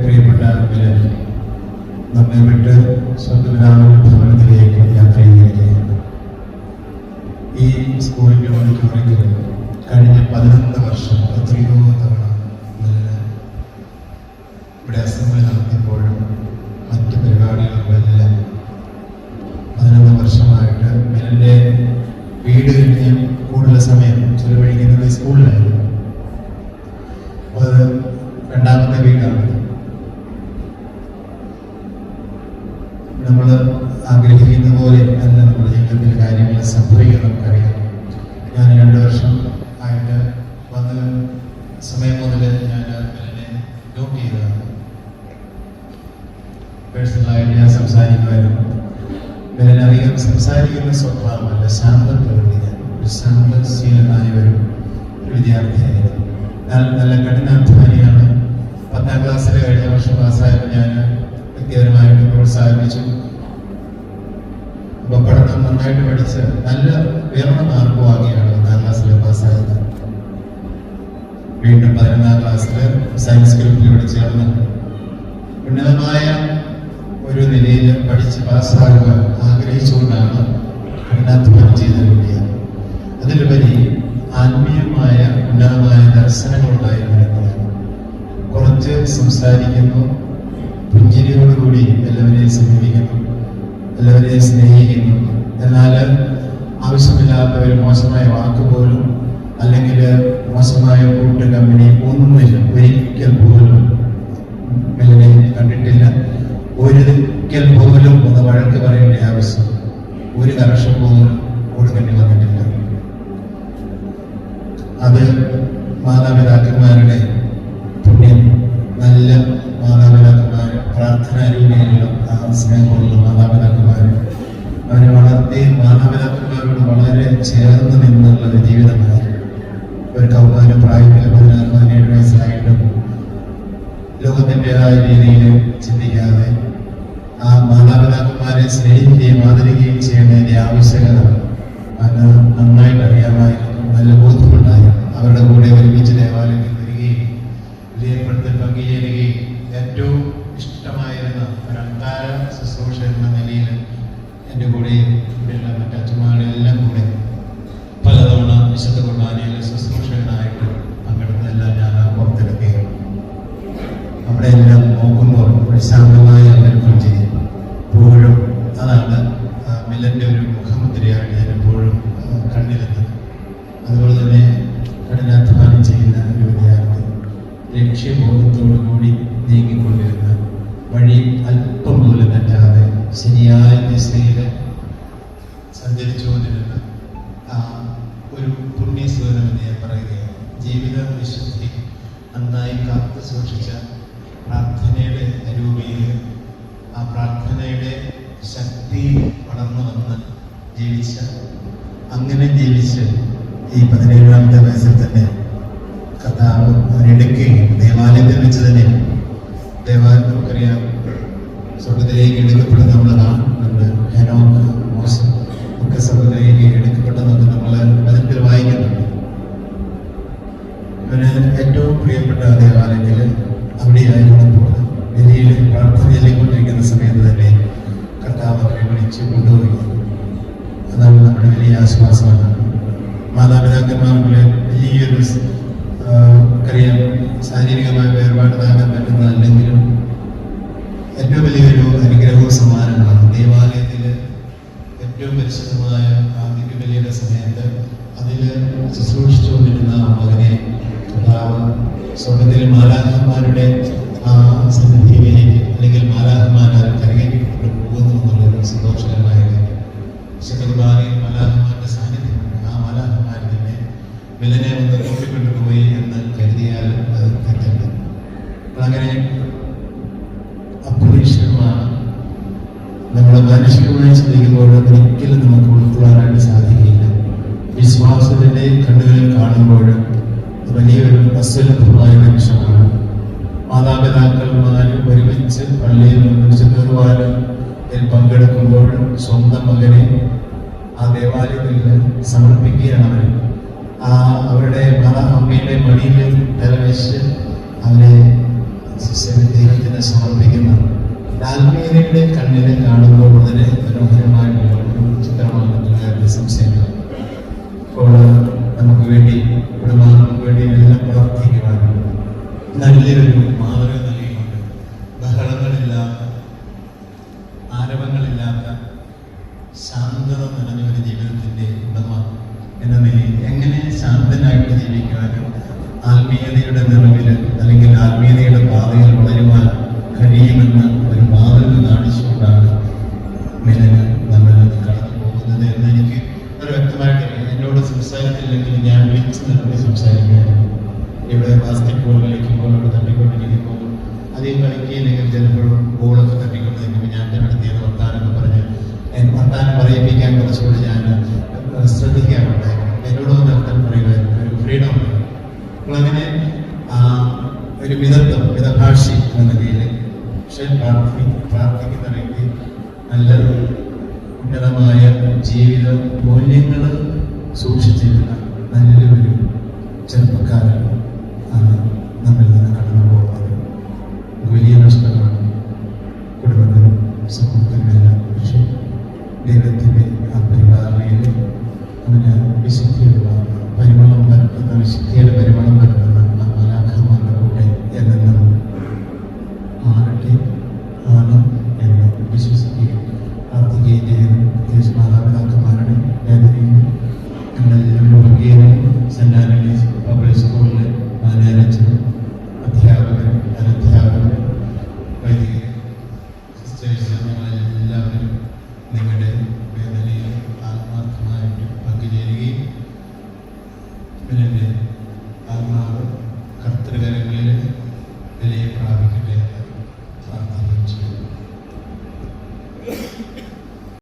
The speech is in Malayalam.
പ്രിയപ്പെട്ട നമ്മെ വിട്ട് സ്വർഗപിതാവിന്റെ ഭവനത്തിലേക്ക് യാത്ര ചെയ്യുകയാണ്. ഈ സ്കൂളിന്റെ ഓഡിറ്റോറിയത്തിൽ കഴിഞ്ഞ പതിനൊന്ന് വർഷം എത്രയോ തവണ മിലന് ഇവിടെ അസംബ്ലി നടത്തിയപ്പോഴും മറ്റ് പരിപാടികൾക്കുമെല്ലാം പതിനൊന്ന് വർഷമായിട്ട് മിലന്റെ വീട് കഴിഞ്ഞ് കൂടുതൽ സമയം ചെലവഴിക്കുന്നത് സ്കൂളിലായിരുന്നു അപ്പോൾ അത് രണ്ടാമത്തെ വീടാണ് നമ്മൾ ആഗ്രഹിക്കുന്ന പോലെ അല്ല നമ്മുടെ ജീവിതത്തിൽ കാര്യങ്ങൾ നമുക്കറിയാം. ഞാൻ രണ്ട് വർഷം ആയിട്ട് വന്ന സമയം മുതൽ ഞാൻ അതിനെ നോട്ട് ചെയ്തതാണ്. പേഴ്സണലായിട്ട് ഞാൻ സംസാരിക്കുമായിരുന്നു അധികം സംസാരിക്കുന്ന സ്വഭാവമല്ല ശാന്ത ഞാൻ ഒരു ശാന്തശീലനായ ഒരു വിദ്യാർത്ഥിയായിരുന്നു എന്നാൽ നല്ല കഠിനാധ്വാനിയാണ്. പത്താം ക്ലാസ്സിൽ കഴിഞ്ഞ വർഷം പാസ്സായപ്പോൾ ഞാൻ വ്യക്തിപരമായിട്ട് പ്രോത്സാഹിപ്പിച്ചു. പഠനം നന്നായിട്ട് പഠിച്ച് നല്ല ഉയർന്ന മാർക്ക് വാങ്ങിയാണ് പത്താം ക്ലാസ്സിൽ പാസ്സായത് വീണ്ടും പതിനൊന്നാം ക്ലാസ്സിൽ സയൻസ് ഗ്രൂപ്പിലൂടെ ചേർന്ന് ഉന്നതമായ ഒരു നിലയിൽ പഠിച്ച് പാസ്സാകുക ആഗ്രഹിച്ചുകൊണ്ടാണ് കഠിനാധ്വാനം ചെയ്ത കുട്ടിയാണ് അതിലുപരി ആത്മീയമായ ഉന്നതമായ ദർശനങ്ങളുണ്ടായിരുന്നു എന്നതാണ് കുറച്ച് സംസാരിക്കുന്നു പുഞ്ചിരിയോടുകൂടി എല്ലാവരെയും സമീപിക്കുന്നു എല്ലാവരെയും സ്നേഹിക്കുന്നു. എന്നാൽ ആവശ്യമില്ലാത്ത ഒരു മോശമായ വാക്ക് പോലും അല്ലെങ്കിൽ മോശമായ കൂട്ട് കമ്പനി ഒന്നുമില്ല ഒരിക്കൽ പോലും മെല്ലിനെ കണ്ടിട്ടില്ല. ഒരിക്കൽ പോലും ഒന്ന് വഴക്ക് പറയേണ്ട ആവശ്യം ഒരു കറക്ഷൻ പോലും കൊടുക്കേണ്ടി വന്നിട്ടില്ല. അത് മാതാപിതാക്കന്മാരുടെ ഒരു പ്രായം പതിനാറ് പതിനേഴ് വയസ്സായിട്ടും ലോകത്തിന്റെതായ രീതിയിൽ ചിന്തിക്കാതെ ആ മാതാപിതാക്കന്മാരെ സ്നേഹിക്കുകയും ആദരിക്കുകയും ചെയ്യേണ്ടതിന്റെ ആവശ്യകത അത് നന്നായിട്ട് അറിയാമായിരുന്നു മുഖമുദ്രയായിട്ട് ഞാൻ എപ്പോഴും കണ്ടിരുന്നത് അതുപോലെ തന്നെ കഠിനാധ്വാനം ചെയ്യുന്ന ഒരു വിദ്യാർത്ഥി ലക്ഷ്യബോധത്തോടു കൂടി നീങ്ങിക്കൊണ്ടിരുന്ന വഴി അല്പം പോലും തെറ്റാതെ ശരിയായ ദിശയിൽ സഞ്ചരിച്ചുകൊണ്ടിരുന്ന ആ ഒരു പുണ്യസ്വരം എന്ന് ഞാൻ പറയുകയാണ്. ജീവിത വിശുദ്ധി നന്നായി കാത്തു സൂക്ഷിച്ച പ്രാർത്ഥനയുടെ രൂപയിൽ ആ പ്രാർത്ഥനയുടെ ശക്തി വളർന്നു ജീവിച്ച അങ്ങനെ ജീവിച്ച് ഈ പതിനേഴാമത്തെ വയസ്സിൽ തന്നെ കർത്താവ് അവരെടുക്കുകയും ദേവാലയത്തിൽ വെച്ച് തന്നെ ദേവാലയം നമുക്കറിയാം സ്വർഗത്തിലേക്ക് എടുക്കപ്പെടുന്ന നമ്മൾ കാണുന്നുണ്ട് ഹെനോക്ക് മോശം ഒക്കെ സ്വർഗത്തിലേക്ക് എടുക്കപ്പെട്ടതൊക്കെ നമ്മൾ അതിൽ വായിക്കുന്നുണ്ട്. ഇവന് ഏറ്റവും പ്രിയപ്പെട്ട ദേവാലയത്തിൽ പോകുന്നത്. ഡൽഹിയിൽ പ്രാർത്ഥന കൊണ്ടിരിക്കുന്ന സമയത്ത് തന്നെ കർത്താവ് അവരെ വിളിച്ച് കൊണ്ടുപോയി. നമ്മുടെ വലിയ ആശ്വാസമാണ്. മാതാപിതാക്കന്മാരുടെ ഈ ഒരു അറിയാം ശാരീരികമായ വേർപാട് താങ്ങാൻ പറ്റുന്നതല്ലെങ്കിലും ഏറ്റവും വലിയൊരു അനുഗ്രഹവും സമ്മാനമാണ് ദേവാലയത്തിൽ ഏറ്റവും പരിശുദ്ധമായ ആ ദിവ്യബലിയുടെ സമയത്ത് അതിൽ ശുശ്രൂഷിച്ചുകൊണ്ടിരുന്ന മകനെ കർത്താവ് സ്വർഗത്തിൽ മാലാഹന്മാരുടെ ആ സന്നിധിയിലേക്ക് അല്ലെങ്കിൽ മാലാഹന്മാരാൽ കരകേറ്റിക്കൊണ്ട് പോകുന്നു എന്നുള്ളൊരു സന്തോഷകരമായ കാര്യം. വിശുദ്ധ കുർബാനയിൽ മാലാഹന്മാരുടെ സാന്നിധ്യമുണ്ട്. ആ മാലാഹന്മാർ തന്നെ വിലനെ ഒന്ന് കൂട്ടിക്കൊണ്ടുപോയി എന്ന് കരുതിയാൽ അത് തെറ്റല്ല. അങ്ങനെ അപ്രതീക്ഷിതമാണ്. നമ്മൾ മാനുഷികമായി ചിന്തിക്കുമ്പോൾ ഒരിക്കലും നമുക്ക് ഉൾക്കൊള്ളാനായിട്ട് സാധിക്കില്ല. വിശ്വാസത്തിന്റെ കണ്ണുകളിൽ കാണുമ്പോൾ വലിയൊരു അസുലഭമായ നിമിഷമാണ്. മാതാപിതാക്കന്മാർ ഒരുമിച്ച് പള്ളിയിൽ ഒന്നിച്ച് കയറുവാനും പങ്കെടുക്കുമ്പോൾ സ്വന്തം മകനെ ആ ദേവാലയത്തിൽ സമർപ്പിക്കുകയാണ് അവർ. ആ അവരുടെ അമ്മയുടെ മടിയിൽ തലവെച്ച് അവരെ ദൈവത്തിന് സമർപ്പിക്കുന്നു. ആത്മീയതയുടെ കണ്ണിനെ കാണുമ്പോൾ വളരെ മനോഹരമായിട്ടുള്ള ഒരു ചിത്രമാണ് സംശയമില്ല അപ്പോൾ നമുക്ക് വേണ്ടി കുടുംബാംഗങ്ങൾക്ക് വേണ്ടി എല്ലാം പ്രാർത്ഥിക്കുവാനും നല്ലൊരു മാതൃക നൽകിക്കൊണ്ട് ബഹളങ്ങളില്ലാത്ത ആരവങ്ങളില്ലാത്ത ശാന്തത നിറഞ്ഞ ജീവിക്കുവാനും ആത്മീയതയുടെ നിറവിൽ അല്ലെങ്കിൽ ആത്മീയതയുടെ പാതയിൽ വളരുവാൻ കഴിയുമെന്ന് ഒരു മാതൃക കാണിച്ചുകൊണ്ടാണ് മിലന് നമ്മൾ കടന്നു പോകുന്നത് എന്ന് എനിക്ക് ഒരു വ്യക്തമായിട്ട്. എന്നോട് സംസാരിച്ചില്ലെങ്കിൽ ഞാൻ വിളിച്ചു നിർത്തി സംസാരിക്കുകയാണ് ഇവിടെ ബാസ്കറ്റ് ബോൾ കളിക്കുമ്പോൾ അവിടെ തട്ടിക്കൊണ്ടിരിക്കുമ്പോൾ അധികം കളിക്കുകയില്ലെങ്കിൽ ചിലപ്പോൾ ബോളൊക്കെ തട്ടിക്കൊണ്ടിരിക്കുമ്പോൾ ഞാൻ എന്റെ അടുത്ത് വർത്താനൊക്കെ പറഞ്ഞ് വർത്താനം പറയിപ്പിക്കാൻ കുറച്ചുകൂടി ഞാൻ ശ്രദ്ധിക്കാറുണ്ട് എന്നോട് അർത്ഥം പറയുമായിരുന്നു. ഒരു ഫ്രീഡം ഉണ്ട് അപ്പോൾ അങ്ങനെ ഒരു മിതത്വം മിതഭാഷി എന്ന നിലയിൽ പക്ഷേ പ്രാർത്ഥി പ്രാർത്ഥിക്കുന്ന വ്യക്തി നല്ലൊരു ഉന്നതമായ ജീവിത മൂല്യങ്ങൾ സൂക്ഷിച്ചിരുന്ന നല്ലൊരു ചെറുപ്പക്കാരൻ. മുഖ്യനും സെൻറ് ആന്റണീസ് പബ്ലിക് സ്കൂളിലെ മാനേജരും